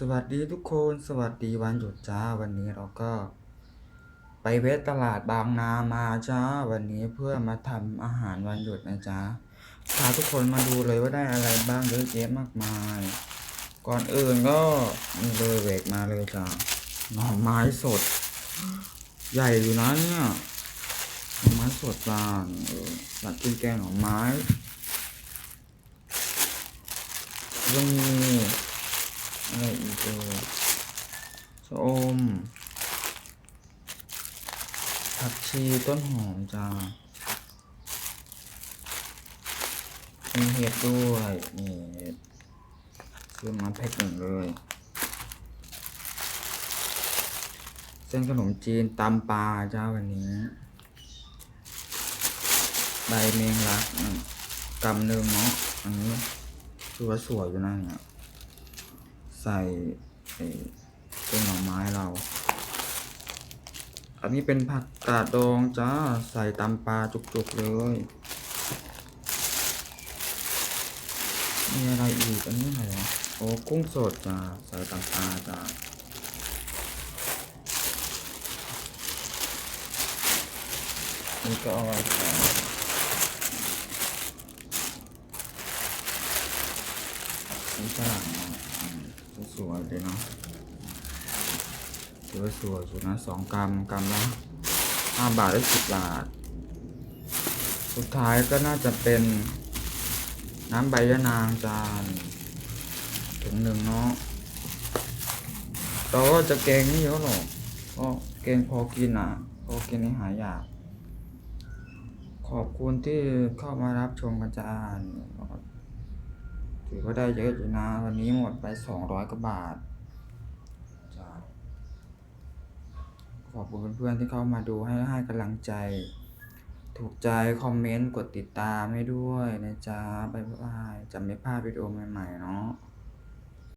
สวัสดีทุกคนสวัสดีวันหยุดจ้าวันนี้เราก็ ไปเวทตลาดบางนามาจ้าวันนี้เพื่อมาทำอาหารวันหยุดนะจ๊ะพาทุกคนมาดูเลยว่าได้อะไรบ้างเยอะแยะมากมาย ก่อนอื่นก็นี่เลยเวกมาเลยจ้าหน่อไม้สด ใหญ่อยู่นะเนี่ยหน่อไม้สดจ้าเอออยากกินแกงหน่อไม้ยังมี อะไรอีกเออชะอม ผักชีต้นหอมจ้ามีเห็ดด้วยนี่เห็ดซื้อมาแพ็คหนึ่งเลย เส้นขนมจีนตำปลาจ้าวันนี้ ใบเมงลักกำหนึ่งเนาะอันนี้คือว่าสวยอยู่นะเนี่ย ใส่ ไอ้ต้นหน่อไม้เรา อันนี้เป็นผักกาดดองจ้า ใส่ตำปลาจุกๆเลยมีอะไรอีกอันนี้อะไรโอ้กุ้งสดจ้าใส่ตำปลาจ้านี่ก็เอาไว้ใส่นี่ฝรั่งสวยเลยเนาะ ถือว่าสวยอยู่นะสองกรัมกรัมละห้าบาทได้สิบบาท สุดท้ายก็น่าจะเป็น น้ำใบยะนางจานถึงหนึ่งเนาะแต่ว่าจะเกงไม่เยอะหรอกก็เกงพอกินอะพอกินในหายาก ขอบคุณที่เข้ามารับชมกันจานถือว่าได้เยอะอยู่นะ วันนี้หมดไปสองร้อยกว่าบาทจ้า ขอบคุณเพื่อนๆที่เข้ามาดูให้ให้กำลังใจ ถูกใจคอมเมนต์กดติดตามให้ด้วยนะจ๊ะบ๊ายบายจะไม่พลาดวิดีโอใหม่ๆเนาะ